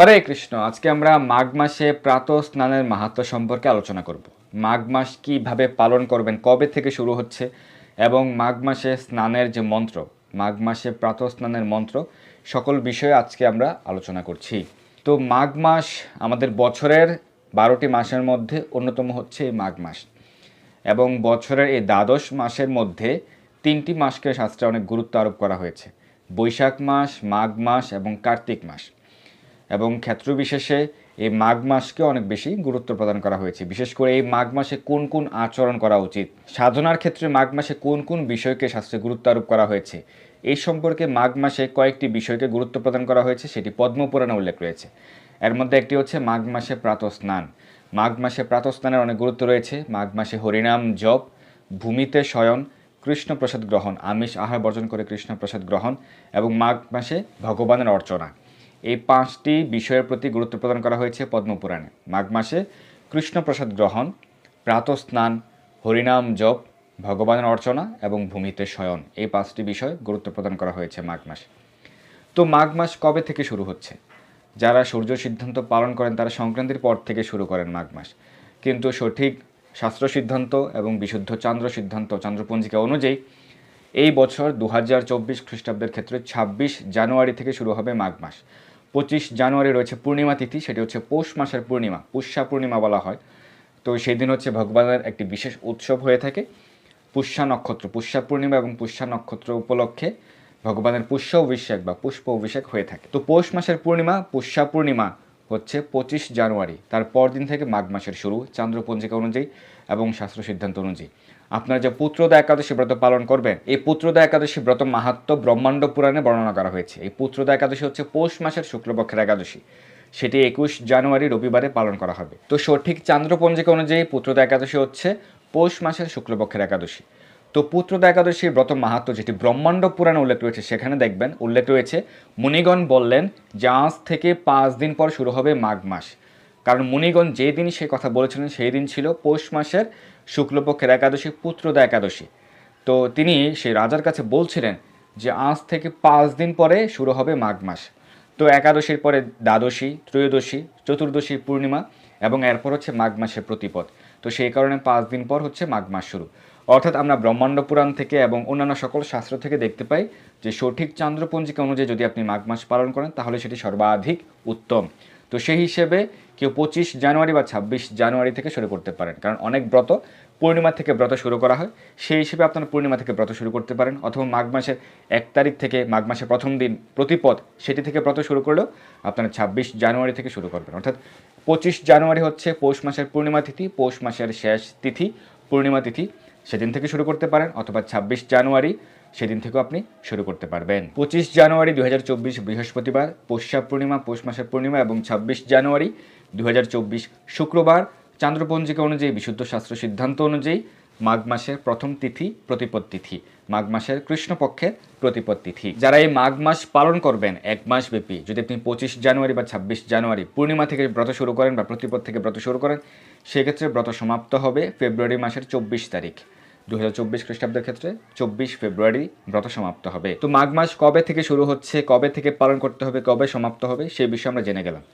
হরে কৃষ্ণ, আজকে আমরা মাঘ মাসে প্রাতঃ স্নানের মাহাত্ম্য সম্পর্কে আলোচনা করব। মাঘ মাস কীভাবে পালন করবেন, কবে থেকে শুরু হচ্ছে, এবং মাঘ মাসে স্নানের যে মন্ত্র, মাঘ মাসে প্রাতঃ স্নানের মন্ত্র, সকল বিষয়ে আজকে আমরা আলোচনা করছি। তো মাঘ মাস আমাদের বছরের বারোটি মাসের মধ্যে অন্যতম হচ্ছে এই মাঘ মাস, এবং বছরের এই দ্বাদশ মাসের মধ্যে তিনটি মাসকে শাস্ত্রে অনেক গুরুত্ব আরোপ করা হয়েছে। বৈশাখ মাস, মাঘ মাস, এবং কার্তিক মাস। এবং ক্ষেত্র বিশেষে এই মাঘ মাসকে অনেক বেশি গুরুত্ব প্রদান করা হয়েছে। বিশেষ করে এই মাঘ মাসে কোন কোন আচরণ করা উচিত, সাধনার ক্ষেত্রে মাঘ মাসে কোন কোন বিষয়কে শাস্ত্রে গুরুত্ব আরোপ করা হয়েছে এই সম্পর্কে মাঘ মাসে কয়েকটি বিষয়কে গুরুত্ব প্রদান করা হয়েছে, সেটি পদ্মপুরাণে উল্লেখ রয়েছে। এর মধ্যে একটি হচ্ছে মাঘ মাসে প্রাতঃ স্নান মাঘ মাসে প্রাতঃ স্নানের অনেক গুরুত্ব রয়েছে। মাঘ মাসে হরিনাম, জপ, ভূমিতে শয়ন কৃষ্ণ প্রসাদ গ্রহণ, আমিষ আহার বর্জন করে কৃষ্ণ প্রসাদ গ্রহণ এবং মাঘ মাসে ভগবানের অর্চনা। এই পাঁচটি বিষয়ের প্রতি গুরুত্ব প্রদান করা হয়েছে পদ্মপুরাণে। মাঘ মাসে কৃষ্ণ প্রসাদ গ্রহণ প্রাতঃ স্নান হরিনাম জপ, ভগবানের অর্চনা এবং ভূমিতে শয়ন এই পাঁচটি বিষয় গুরুত্ব প্রদান করা হয়েছে মাঘ মাসে। তো মাঘ মাস কবে থেকে শুরু হচ্ছে? যারা সূর্য সিদ্ধান্ত পালন করেন তারা সংক্রান্তির পর থেকে শুরু করেন মাঘ মাস। কিন্তু সঠিক শাস্ত্র সিদ্ধান্ত এবং বিশুদ্ধ চান্দ্র সিদ্ধান্ত, চান্দ্রপঞ্জিকা অনুযায়ী এই বছর দু হাজার চব্বিশ খ্রিস্টাব্দের ক্ষেত্রে ছাব্বিশ জানুয়ারি থেকে শুরু হবে মাঘ মাস। পঁচিশ জানুয়ারি রয়েছে পূর্ণিমা তিথি, সেটি হচ্ছে পৌষ মাসের পূর্ণিমা, পুষ্যা পূর্ণিমা বলা হয়। তো সেই দিন হচ্ছে ভগবানের একটি বিশেষ উৎসব হয়ে থাকে, পুষ্যা নক্ষত্র, পুষ্যা পূর্ণিমা এবং পুষ্যা নক্ষত্র উপলক্ষে ভগবানের পুষ্য অভিষেক বা পুষ্প অভিষেক হয়ে থাকে। তো পৌষ মাসের পূর্ণিমা, পুষ্যা পূর্ণিমা হচ্ছে পঁচিশ জানুয়ারি, তার পরদিন থেকে মাঘ মাসের শুরু, চান্দ্রপঞ্জিকা অনুযায়ী এবং শাস্ত্র সিদ্ধান্ত অনুযায়ী। আপনারা যে পুত্রদা একাদশী ব্রত পালন করবেন এই পুত্রদা একাদশী ব্রত মাহাত্ম ব্রহ্মাণ্ড পুরাণে বর্ণনা করা হয়েছে। এই পুত্রদা একাদশী হচ্ছে পৌষ মাসের শুক্লপক্ষের একাদশী। সেটি একুশ জানুয়ারি রবিবারে পালন করা হবে। তো সঠিক চান্দ্রপঞ্জিকা অনুযায়ী পুত্রদা একাদশী হচ্ছে পৌষ মাসের শুক্লপক্ষের একাদশী। তো পুত্রদা একাদশীর ব্রত মাহাত্ম যেটি ব্রহ্মাণ্ড পুরাণে উল্লেখ রয়েছে, সেখানে দেখবেন উল্লেখ রয়েছে, মুনিগণ বললেন আজ থেকে পাঁচ দিন পর শুরু হবে মাঘ মাস। কারণ মুনিগণ যে দিন সে কথা বলেছিলেন, সেই দিন ছিল পৌষ মাসের শুক্লপক্ষের একাদশী, পুত্রদা একাদশী। তো তিনি সেই রাজার কাছে বলছিলেন যে, আজ থেকে পাঁচ দিন পরে শুরু হবে মাঘ মাস। তো একাদশীর পরে দ্বাদশী, ত্রয়োদশী, চতুর্দশী, পূর্ণিমা এবং এরপর হচ্ছে মাঘ মাসের প্রতিপদ। তো সেই কারণে পাঁচ দিন পর হচ্ছে মাঘ মাস শুরু। অর্থাৎ আমরা ব্রহ্মাণ্ড পুরাণ থেকে এবং অন্যান্য সকল শাস্ত্র থেকে দেখতে পাই যে, সঠিক চান্দ্রপঞ্জিকা অনুযায়ী যদি আপনি মাঘ মাস পালন করেন, তাহলে সেটি সর্বাধিক উত্তম। তো সেই হিসেবে কেউ পঁচিশ জানুয়ারি বা ছাব্বিশ জানুয়ারি থেকে শুরু করতে পারেন। কারণ অনেক ব্রত পূর্ণিমা থেকে ব্রত শুরু করা হয়। সেই হিসেবে আপনারা পূর্ণিমা থেকে ব্রত শুরু করতে পারেন। অথবা মাঘ মাসের এক তারিখ থেকে, মাঘ মাসের প্রথম দিন প্রতিপদ, সেটি থেকে ব্রত শুরু করলেও আপনারা ছাব্বিশ জানুয়ারি থেকে শুরু করবেন। অর্থাৎ পঁচিশ জানুয়ারি হচ্ছে পৌষ মাসের পূর্ণিমা তিথি, পৌষ মাসের শেষ তিথি, পূর্ণিমা তিথি, সেদিন থেকে শুরু করতে পারেন। অথবা ছাব্বিশ জানুয়ারি, সেদিন থেকেও আপনি শুরু করতে পারবেন। পঁচিশ জানুয়ারি দু হাজার চব্বিশ বৃহস্পতিবার, পৌষা পূর্ণিমা, পৌষ মাসের পূর্ণিমা এবং ছাব্বিশ জানুয়ারি দু হাজার চব্বিশ শুক্রবার চান্দ্রপঞ্জিকা অনুযায়ী বিশুদ্ধ শাস্ত্র সিদ্ধান্ত অনুযায়ী মাঘ মাসের প্রথম তিথি প্রতিপদ তিথি, মাঘ মাসের কৃষ্ণপক্ষের প্রতিপদ তিথি। যারা এই মাঘ মাস পালন করবেন, এক মাস ব্যাপী, যদি আপনি পঁচিশ জানুয়ারি বা ছাব্বিশ জানুয়ারি পূর্ণিমা থেকে ব্রত শুরু করেন বা প্রতিপদ থেকে ব্রত শুরু করেন, সেক্ষেত্রে ব্রত সমাপ্ত হবে ফেব্রুয়ারি মাসের চব্বিশ তারিখ। দু হাজার চব্বিশ খ্রিস্টাব্দের ক্ষেত্রে চব্বিশ ফেব্রুয়ারি ব্রত সমাপ্ত হবে। তো মাঘ মাস কবে থেকে শুরু হচ্ছে, কবে থেকে পালন করতে হবে, কবে সমাপ্ত হবে সেই বিষয়ে আমরা জেনে গেলাম।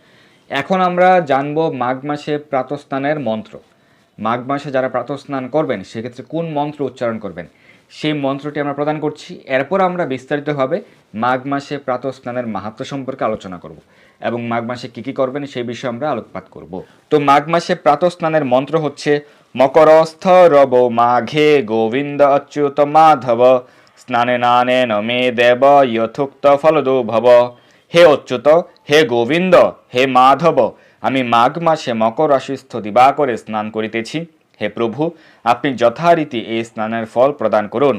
এখন আমরা জানব মাঘ মাসে প্রাতস্নানের মন্ত্র। মাঘ মাসে যারা প্রাতস্নান করবেন, সেক্ষেত্রে কোন মন্ত্র উচ্চারণ করবেন? সেই মন্ত্রটি আমরা প্রদান করছি। এরপর আমরা বিস্তারিতভাবে মাঘ মাসে প্রাতস্নানের মাহাত্ম সম্পর্কে আলোচনা করব এবং মাঘ মাসে কী কী করবেন সেই বিষয়ে আমরা আলোকপাত করব। তো মাঘ মাসে প্রাতস্নানের মন্ত্র হচ্ছে, মকরস্থ রব মাঘে গোবিন্দ অচ্যুত মাধব, স্নানে নানে নমে দেব যথোক্ত ফলদো ভব হে অচ্যুত, হে গোবিন্দ, হে মাধব, আমি মাঘ মাসে মকর রাশিস্থ দিবাকরে স্নান করিতেছি। হে প্রভু, আপনি যথারীতি এই স্নানের ফল প্রদান করুন।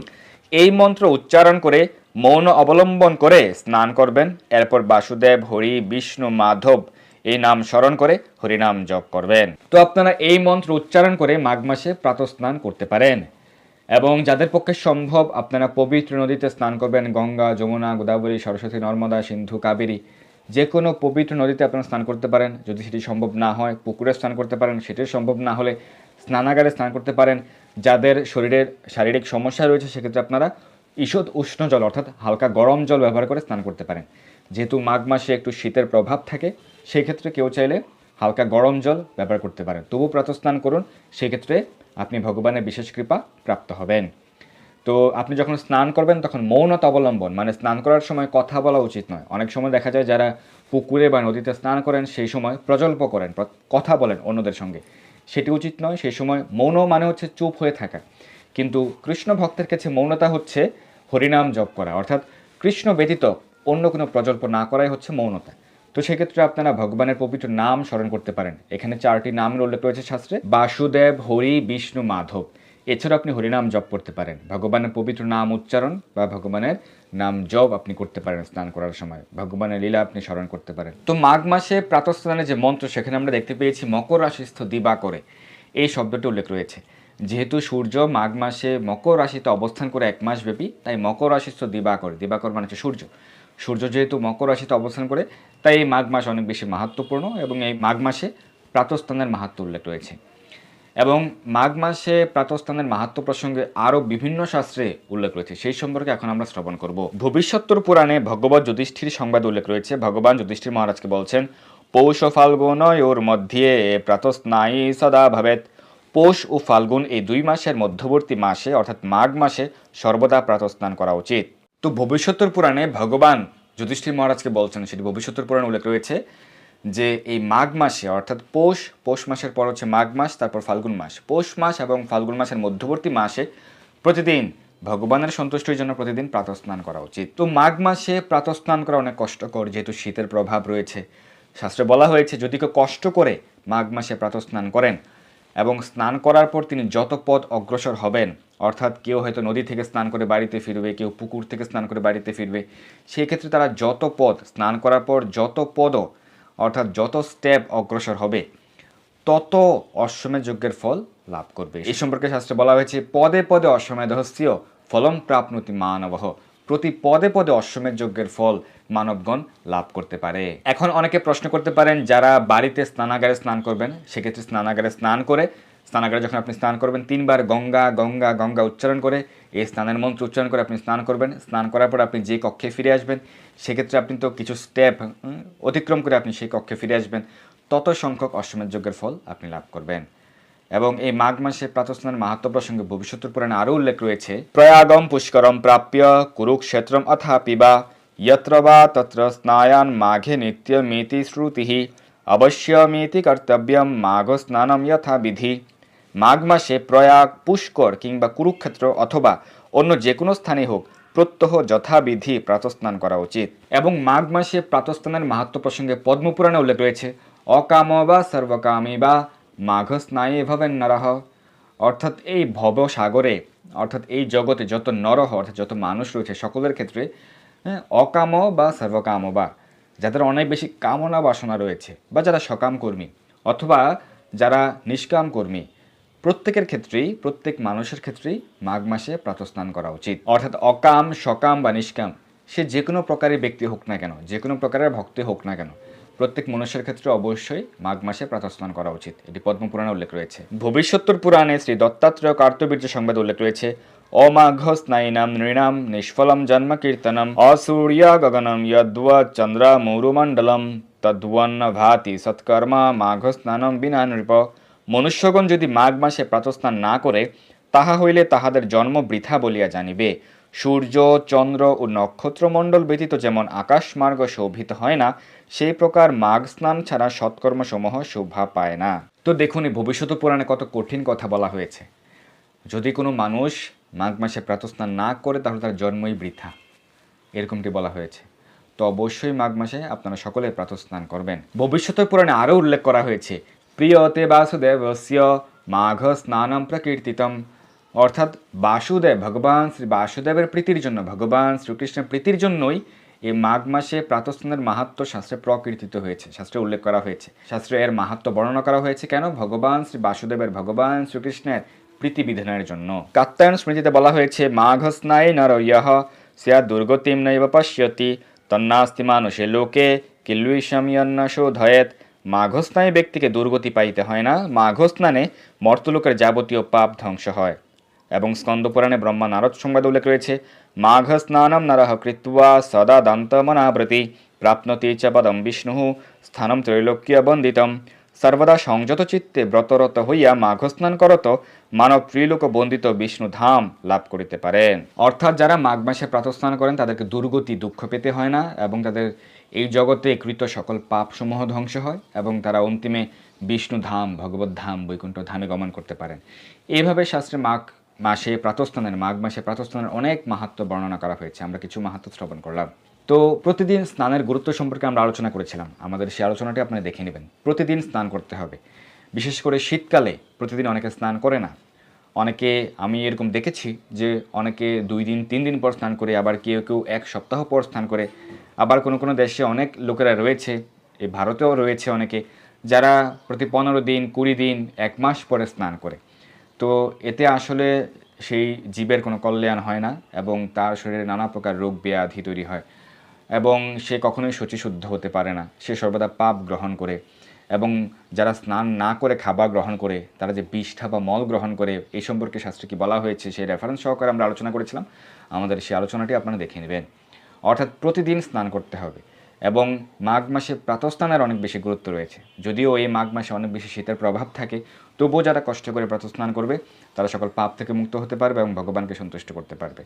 এই মন্ত্র উচ্চারণ করে, মৌন অবলম্বন করে স্নান করবেন। এরপর বাসুদেব, হরি, বিষ্ণু, মাধব এই নাম স্মরণ করে হরিনাম জপ করবেন। তো আপনারা এই মন্ত্র উচ্চারণ করে মাঘ মাসে প্রাতঃস্নান করতে পারেন। এবং যাদের পক্ষে সম্ভব, আপনারা পবিত্র নদীতে স্নান করবেন। গঙ্গা, যমুনা, গোদাবরী, সরস্বতী, নর্মদা, সিন্ধু, কাবেরী। যে কোনো পবিত্র নদীতে আপনারা স্নান করতে পারেন। যদি সেটি সম্ভব না হয়, পুকুরে স্নান করতে পারেন। সেটি সম্ভব না হলে স্নানাগারে স্নান করতে পারেন। যাদের শরীরের শারীরিক সমস্যা রয়েছে, সেক্ষেত্রে আপনারা ঈষৎ উষ্ণ জল, অর্থাৎ হালকা গরম জল ব্যবহার করে স্নান করতে পারেন। যেহেতু মাঘ মাসে একটু শীতের প্রভাব থাকে সেই ক্ষেত্রে কেউ চাইলে হালকা গরম জল ব্যবহার করতে পারেন। তবু প্রাতস্নান করুন, সেক্ষেত্রে আপনি ভগবানের বিশেষ কৃপা প্রাপ্ত হবেন। তো আপনি যখন স্নান করবেন, তখন মৌনতা অবলম্বন মানে স্নান করার সময় কথা বলা উচিত নয়। অনেক সময় দেখা যায় যারা পুকুরে বা নদীতে স্নান করেন, সেই সময় প্রজল্প করেন কথা বলেন অন্যদের সঙ্গে। সেটি উচিত নয়, সেই সময় মৌন মানে হচ্ছে চুপ হয়ে থাকা। কিন্তু কৃষ্ণ ভক্তের কাছে মৌনতা হচ্ছে হরিনাম জপ করা। অর্থাৎ কৃষ্ণ ব্যতীত অন্য কোনো প্রজল্প না করাই হচ্ছে মৌনতা। তো সেক্ষেত্রে আপনারা ভগবানের পবিত্র নাম স্মরণ করতে পারেন। এখানে চারটি নামের উল্লেখ রয়েছে শাস্ত্রে। বাসুদেব, হরি, বিষ্ণু, মাধব। এছাড়া আপনি হরিনাম জপ করতে পারেন। ভগবানের পবিত্র নাম উচ্চারণ বা ভগবানের নাম জপ আপনি করতে পারেন স্নান করার সময়। ভগবানের লীলা আপনি স্মরণ করতে পারেন। তো মাঘ মাসে প্রাতঃস্নানে যে মন্ত্র, সেখানে আমরা দেখতে পেয়েছি মকর রাশিস্থ দিবা করে। এই শব্দটি উল্লেখ রয়েছে। যেহেতু সূর্য মাঘ মাসে মকর রাশিতে অবস্থান করে এক মাস ব্যাপী তাই মকর রাশিস্থ দিবাকর দিবাকর মানে হচ্ছে সূর্য। সূর্য যেহেতু মকর রাশিতে অবস্থান করে, তাই এই মাঘ মাস অনেক বেশি মাহাত্মপূর্ণ এবং এই মাঘ মাসে প্রাতঃস্থানের মাহাত্ম উল্লেখ রয়েছে। এবং মাঘ মাসে প্রাতঃস্থানের মাহাত্ম প্রসঙ্গে আরও বিভিন্ন শাস্ত্রে উল্লেখ রয়েছে। সেই সম্পর্কে এখন আমরা শ্রবণ করব। ভবিষ্যত্তর পুরাণে ভগবত যুধিষ্ঠির সংবাদ উল্লেখ রয়েছে। ভগবান যুধিষ্ঠির মহারাজকে বলছেন, পৌষ ও ফাল্গুন ওর মধ্যে প্রাতঃস্নায়ী সদা ভবেত। পৌষ ও ফাল্গুন এই দুই মাসের মধ্যবর্তী মাসে, অর্থাৎ মাঘ মাসে সর্বদা প্রাতঃস্নান করা উচিত। তো ভবিষ্যত্তর পুরাণে ভগবান যুধিষ্ঠির মহারাজকে বলছেন, সেটি ভবিষ্যত্তর পুরাণে উল্লেখ রয়েছে, যে এই মাঘ মাসে, অর্থাৎ পৌষ পৌষ মাসের পর হচ্ছে মাঘ মাস, তারপর ফাল্গুন মাস। পৌষ মাস এবং ফাল্গুন মাসের মধ্যবর্তী মাসে প্রতিদিন ভগবানের সন্তুষ্টির জন্য প্রতিদিন প্রাতঃস্নান করা উচিত। তো মাঘ মাসে প্রাতঃস্নান করা অনেক কষ্টকর, যেহেতু শীতের প্রভাব রয়েছে। শাস্ত্রে বলা হয়েছে, যদি কেউ কষ্ট করে মাঘ মাসে প্রাতঃস্নান করেন এবং স্নান করার পর তিনি যত পথ অগ্রসর হবেন, অর্থাৎ কেউ হয়তো নদী থেকে স্নান করে বাড়িতে ফিরবে, কেউ পুকুর থেকে স্নান করে বাড়িতে ফিরবে সেই ক্ষেত্রে তারা যত পথ স্নান করার পর যত পদও, অর্থাৎ যত স্টেপ অগ্রসর হবে, তত অশ্বমেধ যজ্ঞের ফল লাভ করবে। এই সম্পর্কে শাস্ত্রে বলা হয়েছে, পদে পদে অশ্বমেধস্য ফলম প্রাপ্নুতি মানবহ প্রতি পদে পদে অশ্বমেধ যজ্ঞের ফল মানবগণ লাভ করতে পারে। এখন অনেকে প্রশ্ন করতে পারেন, যারা বাড়িতে স্নানাগারে স্নান করবেন, সেক্ষেত্রে স্নানাগারে স্নান করে, স্নানাগারে যখন আপনি স্নান করবেন, তিনবার গঙ্গা গঙ্গা গঙ্গা উচ্চারণ করে এই স্নানের মন্ত্র উচ্চারণ করে আপনি স্নান করবেন। স্নান করার পর আপনি যে কক্ষে ফিরে আসবেন, সেক্ষেত্রে আপনি তো কিছু স্টেপ অতিক্রম করে আপনি সেই কক্ষে ফিরে আসবেন। তত সংখ্যক অশ্বমেধ যজ্ঞের ফল আপনি লাভ করবেন। এবং এই মাঘ মাসে প্রাতঃস্নান মাহাত্ম প্রসঙ্গে ভবিষ্যতের পুরাণে আরও উল্লেখ রয়েছে, প্রয়াগম পুষ্করম প্রাপ্য কুরুক্ষেত্রম অথাপি বা যত্র বা তত্র স্নায়ান মাঘে নিত্যমিতি শ্রুতি অবশ্যমিতি কর্তব্যম মাঘ স্নানম যথা বিধি মাঘ মাসে প্রয়াগ পুষ্কর কিংবা কুরুক্ষেত্র অথবা অন্য যে কোনো স্থানে হোক প্রত্যহ যথাবিধি প্রাতস্নান করা উচিত এবং মাঘ মাসে প্রাতস্নানের মাহাত্ম প্রসঙ্গে পদ্মপুরাণে উল্লেখ রয়েছে অকাম বা সর্বকামী বা মাঘ স্নায়ী ভবেন নরহ অর্থাৎ এই ভব সাগরে অর্থাৎ এই জগতে যত নরহ অর্থাৎ যত মানুষ রয়েছে সকলের ক্ষেত্রে হ্যাঁ, অকাম বা সর্বকাম বা যাদের অনেক বেশি কামনা বাসনা রয়েছে বা যারা সকাম কর্মী অথবা যারা নিষ্কাম কর্মী প্রত্যেকের ক্ষেত্রেই প্রত্যেক মানুষের ক্ষেত্রেই মাঘ মাসে প্রাতস্নান করা উচিত। অর্থাৎ অকাম সকাম বা নিষ্কাম সে যে কোনো প্রকারের ব্যক্তি হোক না কেন যে কোনো প্রকারের ভক্তি হোক না কেন প্রত্যেক মানুষের ক্ষেত্রে অবশ্যই মাঘ মাসে প্রাতস্নান করা উচিত। এটি পদ্মপুরাণে উল্লেখ রয়েছে। ভবিষ্যত্তর পুরাণে শ্রী দত্তাত্রেয় কার্তবীর্য সংবাদ উল্লেখ রয়েছে নিষ্ফলম জন্ম কীর্তনম অসূর্য গগনম যদ্বা চন্দ্র মৌরমণ্ডলম তদ্বন্ন ভাতি সৎকর্মা মাঘ স্নানম বিনা নৃপ মনুষ্যগণ যদি মাঘ মাসে প্রাতস্নান না করে, তাহা হইলে তাহাদের জন্ম বৃথা বলিয়া জানিবে। সূর্য, চন্দ্র ও নক্ষত্রমণ্ডল ব্যতীত যেমন আকাশমার্গ শোভিত হয় না, সেই প্রকার মাঘ স্নান ছাড়া সৎকর্মসমূহ শোভা পায় না। তো দেখুন ভবিষ্যৎ পুরাণে কত কঠিন কথা বলা হয়েছে। যদি কোনো মানুষ মাঘ মাসে প্রাতস্নান না করে তাহলে তার জন্মই বৃথা। এরকমটি বলা হয়েছে। তো অবশ্যই মাঘ মাসে আপনারা সকলে প্রাতস্নান করবেন। ভবিষ্যতের পুরাণে আরও উল্লেখ করা হয়েছে, প্রিয়তে বাসুদেবস্য মাঘ স্নানম প্রকীর্তিতম। অর্থাৎ বাসুদেব ভগবান, শ্রী বাসুদেবের প্রীতির জন্য, ভগবান শ্রীকৃষ্ণের প্রীতির জন্যই এই মাঘ মাসে প্রাতস্নানের মাহাত্ম শাস্ত্রে প্রকীর্তিত হয়েছে, শাস্ত্রে উল্লেখ করা হয়েছে। শাস্ত্রে এর মাহাত্ম বর্ণনা করা হয়েছে কেন? ভগবান শ্রী বাসুদেবের ভগবান শ্রীকৃষ্ণের প্রীতি বিধানের জন্য। কাত্তায়ন স্মৃতিতে বলা হয়েছে মাঘ স্নায়ী নর ইহ স্যা দুর্গতিম নৈব পশ্যতি তন্নাস্তি মানুষে লোকে, কিল্লুইষমিয়ন্ন শোধয়েত। মাঘস্নায়ী ব্যক্তিকে দুর্গতি পাইতে হয় না। মাঘস্নানে মর্তলোকের যাবতীয় পাপ ধ্বংস হয়। এবং স্কন্দপুরাণে ব্রহ্মা নারদ সংবাদ উল্লেখ রয়েছে মাঘ স্নানম নরহ কৃত্বা সদা দন্তমনাব্রতি প্রাপ্নতি চ পদম বিষ্ণু, স্থানম ত্রৈলোক্য বন্দিতম। সর্বদা সংযত চিত্তে ব্রতরত হইয়া মাঘ স্নান করত, মানব ত্রিলোক বন্দিত বিষ্ণু ধাম লাভ করিতে পারেন। অর্থাৎ যারা মাঘ মাসে প্রাতস্নান করেন, তাদেরকে দুর্গতি দুঃখ পেতে হয় না এবং তাদের এই জগতে কৃত সকল পাপসমূহ ধ্বংস হয় এবং তারা অন্তিমে বিষ্ণু ধাম, ভগবত ধাম, বৈকুণ্ঠ ধামে গমন করতে পারেন। এইভাবে শাস্ত্রে মাঘ মাসে প্রাতস্থানের মাঘ মাসে প্রাতস্থানের অনেক মাহাত্ম বর্ণনা করা হয়েছে। আমরা কিছু মাহাত্ম শ্রবণ করলাম। তো প্রতিদিন স্নানের গুরুত্ব সম্পর্কে আমরা আলোচনা করেছিলাম। আমাদের সেই আলোচনাটি আপনারা দেখে নেবেন। প্রতিদিন স্নান করতে হবে। বিশেষ করে শীতকালে প্রতিদিন অনেকে স্নান করে না। অনেকে, আমি এরকম দেখেছি যে অনেকে দুই দিন, তিন দিন পর স্নান করে, আবার কেউ কেউ এক সপ্তাহ পর স্নান করে। আবার কোনো কোনো দেশে অনেক লোকেরা রয়েছে এই ভারতেও রয়েছে অনেকে, যারা প্রতি পনেরো দিন, কুড়ি দিন, এক মাস পরে স্নান করে। তো এতে আসলে সেই জীবের কোনো কল্যাণ হয় না এবং তার শরীরে নানা প্রকার রোগ, ব্যাধি তৈরি হয়। এবং সে কখনোই শুচিশুদ্ধ হতে পারে না। সে সর্বদা পাপ গ্রহণ করে এবং যারা স্নান না করে খাবার গ্রহণ করে, তারা যে বিষ্ঠা বা মল গ্রহণ করে এই সম্পর্কে শাস্ত্রে কি বলা হয়েছে সেই রেফারেন্স সহকারে আমরা আলোচনা করেছিলাম। আমাদের সেই আলোচনাটি আপনারা দেখে নেবেন। অর্থাৎ প্রতিদিন স্নান করতে হবে। এবং মাঘ মাসে প্রাতস্নানের অনেক বেশি গুরুত্ব রয়েছে। যদিও এই মাঘ মাসে অনেক বেশি শীতের প্রভাব থাকে, তবুও যারা কষ্ট করে প্রাতস্নান করবে, তারা সকল পাপ থেকে মুক্ত হতে পারবে এবং ভগবানকে সন্তুষ্ট করতে পারবে।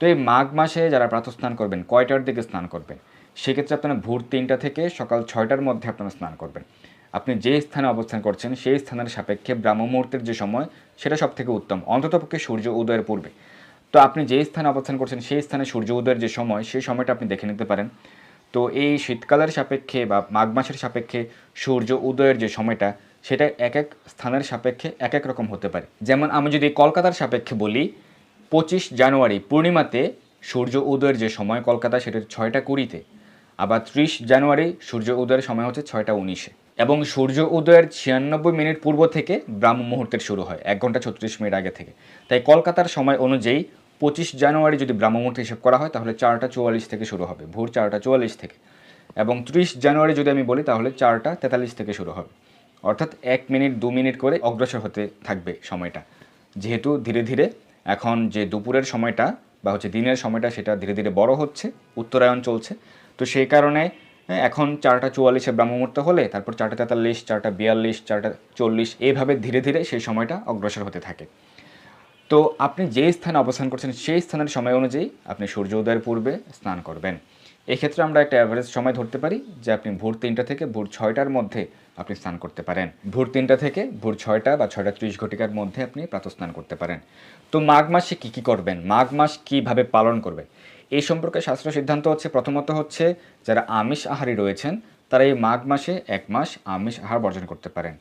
তো এই মাঘ মাসে যারা প্রাতস্নান করবেন, কয়টার দিকে স্নান করবেন? সেক্ষেত্রে আপনারা ভোর তিনটা থেকে সকাল ছয়টার মধ্যে আপনারা স্নান করবেন। আপনি যে স্থানে অবস্থান করছেন, সেই স্থানের সাপেক্ষে ব্রাহ্ম মুহূর্তের যে সময়, সেটা সব থেকে উত্তম অন্ততপক্ষে সূর্য উদয়ের পূর্বে। তো আপনি যে স্থানে অবস্থান করছেন, সেই স্থানে সূর্য উদয়ের যে সময়, সেই সময়টা আপনি দেখে নিতে পারেন। তো এই শীতকালের সাপেক্ষে বা মাঘ মাসের সাপেক্ষে সূর্য উদয়ের যে সময়টা, সেটা এক এক স্থানের সাপেক্ষে এক এক রকম হতে পারে। যেমন আমি যদি কলকাতার সাপেক্ষে বলি, পঁচিশ জানুয়ারি পূর্ণিমাতে সূর্য উদয়ের যে সময় কলকাতা, সেটা ছয়টা কুড়িতে। আবার ত্রিশ জানুয়ারি সূর্য উদয়ের সময় হচ্ছে ছয়টা উনিশে। এবং সূর্য উদয়ের ছিয়ানব্বই মিনিট পূর্ব থেকে ব্রাহ্ম মুহূর্তের শুরু হয়, এক ঘণ্টা ছত্রিশ মিনিট আগে থেকে। তাই কলকাতার সময় অনুযায়ী পঁচিশ জানুয়ারি যদি ব্রাহ্ম মুহূর্ত হিসেব করা হয় তাহলে চারটা চুয়াল্লিশ থেকে শুরু হবে ভোর চারটা চুয়াল্লিশ থেকে। এবং ত্রিশ জানুয়ারি যদি আমি বলি তাহলে চারটা তেতাল্লিশ থেকে শুরু হবে। অর্থাৎ এক মিনিট দু মিনিট করে অগ্রসর হতে থাকবে সময়টা। যেহেতু ধীরে ধীরে এখন যে দুপুরের সময়টা বা হচ্ছে দিনের সময়টা সেটা ধীরে ধীরে বড় হচ্ছে উত্তরায়ণ চলছে। তো সেই কারণে হ্যাঁ, এখন চারটা চুয়াল্লিশে ব্রাহ্মমুহূর্ত হলে তারপর চারটা তেতাল্লিশ চারটা বিয়াল্লিশ চারটা চল্লিশ এইভাবে ধীরে ধীরে সেই সময়টা অগ্রসর হতে থাকে। তো আপনি যে স্থানে অবস্থান করছেন, সেই স্থানের সময় অনুযায়ী আপনি সূর্য উদয়ের পূর্বে স্নান করবেন। এক্ষেত্রে আমরা একটা অ্যাভারেজ সময় ধরতে পারি যে আপনি ভোর তিনটা থেকে ভোর ছয়টার মধ্যে আপনি স্নান করতে পারেন। ভোর তিনটা থেকে ভোর ছয়টা বা ছয়টা ত্রিশ ঘটিকার মধ্যে আপনি প্রাতঃস্নান করতে পারেন। তো মাঘ মাসে কী কী করবেন? মাঘ মাস কীভাবে পালন করবে? এই সম্পর্কে শাস্ত্র সিদ্ধান্ত হচ্ছে, প্রথমত হচ্ছে যারা আমিষ আহারী রয়েছেন, তারা এই মাঘ মাসে এক মাস আমিষ আহার বর্জন করতে পারেন।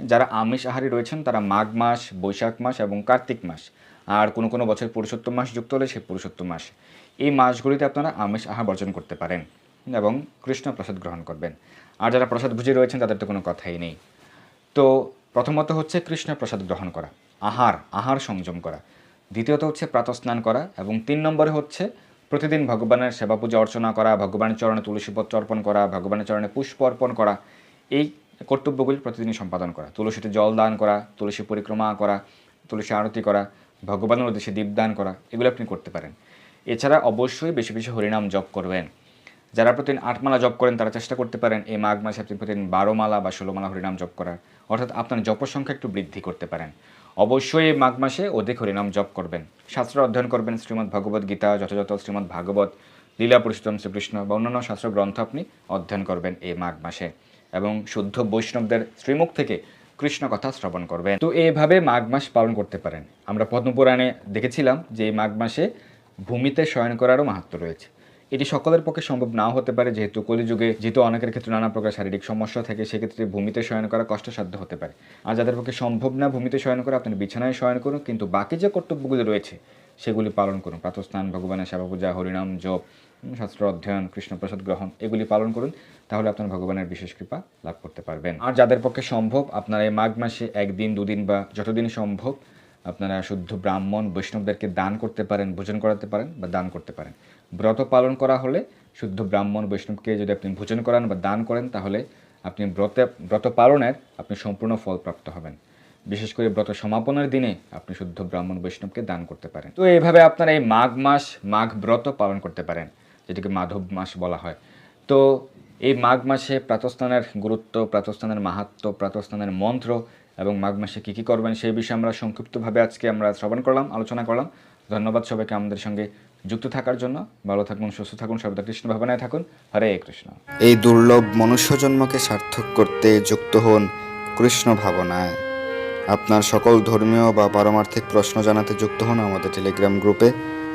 যারা আমিষ আহারী রয়েছেন, তারা মাঘ মাস, বৈশাখ মাস এবং কার্তিক মাস। আর কোনো কোনো বছর পুরুষোত্তম মাস যুক্ত হলে সে পুরুষোত্তম মাস। এই মাসগুলিতে আপনারা আমিষ আহার বর্জন করতে পারেন এবং কৃষ্ণ প্রসাদ গ্রহণ করবেন। আর যারা প্রসাদ ভুজি রয়েছেন, তাদের তো কোনো কথাই নেই। তো প্রথমত হচ্ছে কৃষ্ণ প্রসাদ গ্রহণ করা, আহার আহার সংযম করা। দ্বিতীয়ত হচ্ছে প্রাতঃস্নান করা এবং তিন নম্বরে হচ্ছে প্রতিদিন ভগবানের সেবা পূজা অর্চনা করা, ভগবানের চরণে তুলসীপত্র অর্পণ করা, ভগবানের চরণে পুষ্প অর্পণ করা। এই কর্তব্যগুলি প্রতিদিনই সম্পাদন করা। তুলসীতে জল দান করা, তুলসী পরিক্রমা করা, তুলসী আরতি করা, ভগবানের উদ্দেশ্যে দীপদান করা, এগুলো আপনি করতে পারেন। এছাড়া অবশ্যই বেশি বেশি হরিনাম জপ করবেন। যারা প্রতিদিন আট মালা জপ করেন, তারা চেষ্টা করতে পারেন এই মাঘ মাসে আপনি প্রতিদিন বারো মালা বা ষোলো মালা হরিনাম জপ করার। অর্থাৎ আপনার জপ সংখ্যা একটু বৃদ্ধি করতে পারেন। অবশ্যই এই মাঘ মাসে অধিক হরিনাম জপ করবেন। শাস্ত্র অধ্যয়ন করবেন শ্রীমদ্ ভগবত গীতা, যথাযথ শ্রীমদ্ ভাগবত, লীলা পুরুষোত্তম শ্রীকৃষ্ণ বা অন্যান্য শাস্ত্র গ্রন্থ আপনি অধ্যয়ন করবেন এই মাঘ মাসে। এবং শুদ্ধ বৈষ্ণবদের শ্রীমুখ থেকে কৃষ্ণ কথা শ্রবণ করবেন। তো এইভাবে মাঘ মাস পালন করতে পারেন। আমরা পদ্মপুরাণে দেখেছিলাম যে এই মাঘ মাসে ভূমিতে শয়ন করারও মাহাত্ম রয়েছে। এটি সকলের পক্ষে সম্ভব নাও হতে পারে, যেহেতু কলিযুগে, যেহেতু অনেকের ক্ষেত্রে নানা প্রকার শারীরিক সমস্যা থাকে, সেক্ষেত্রে ভূমিতে শয়ন করা কষ্টসাধ্য হতে পারে। আর যাদের পক্ষে সম্ভব না ভূমিতে শয়ন করা আপনার বিছানায় শয়ন করুন, কিন্তু বাকি যে কর্তব্যগুলি রয়েছে, সেগুলি পালন করুন। প্রাতস্থান ভগবানের সেবা পূজা হরিনাম, জপ শাস্ত্র অধ্যয়ন, কৃষ্ণপ্রসাদ গ্রহণ, এগুলি পালন করুন, তাহলে আপনার ভগবানের বিশেষ কৃপা লাভ করতে পারবেন। আর যাদের পক্ষে সম্ভব, আপনারা এই মাঘ মাসে একদিন, দুদিন বা যতদিন সম্ভব আপনারা শুদ্ধ ব্রাহ্মণ, বৈষ্ণবদেরকে দান করতে পারেন, ভোজন করাতে পারেন বা দান করতে পারেন। ব্রত পালন করা হলে শুদ্ধ ব্রাহ্মণ, বৈষ্ণবকে যদি আপনি ভোজন করান বা দান করেন, তাহলে আপনি ব্রতে, ব্রত পালনের আপনি সম্পূর্ণ ফল প্রাপ্ত হবেন। বিশেষ করে ব্রত সমাপনের দিনে আপনি শুদ্ধ ব্রাহ্মণ, বৈষ্ণবকে দান করতে পারেন। তো এইভাবে আপনারা এই মাঘ মাস, মাঘ ব্রত পালন করতে পারেন। যেটাকে মাধব মাস বলা হয়। তো এই মাঘ মাসে প্রাতস্নানের গুরুত্ব প্রাতস্নানের মাহাত্ম প্রাতস্নানের মন্ত্র এবং মাঘ মাসে কী কী করবেন সেই বিষয়ে আমরা সংক্ষিপ্তভাবে আজকে আমরা শ্রবণ করলাম, আলোচনা করলাম। ধন্যবাদ সবাইকে আমাদের সঙ্গে যুক্ত থাকার জন্য। ভালো থাকুন, সুস্থ থাকুন, সর্বদা কৃষ্ণ ভাবনায় থাকুন। হরে কৃষ্ণ। এই দুর্লভ মনুষ্য জন্মকে সার্থক করতে যুক্ত হন কৃষ্ণ ভাবনায়। আপনার সকল ধর্মীয় বা পারমার্থিক প্রশ্ন জানাতে যুক্ত হন আমাদের টেলিগ্রাম গ্রুপে।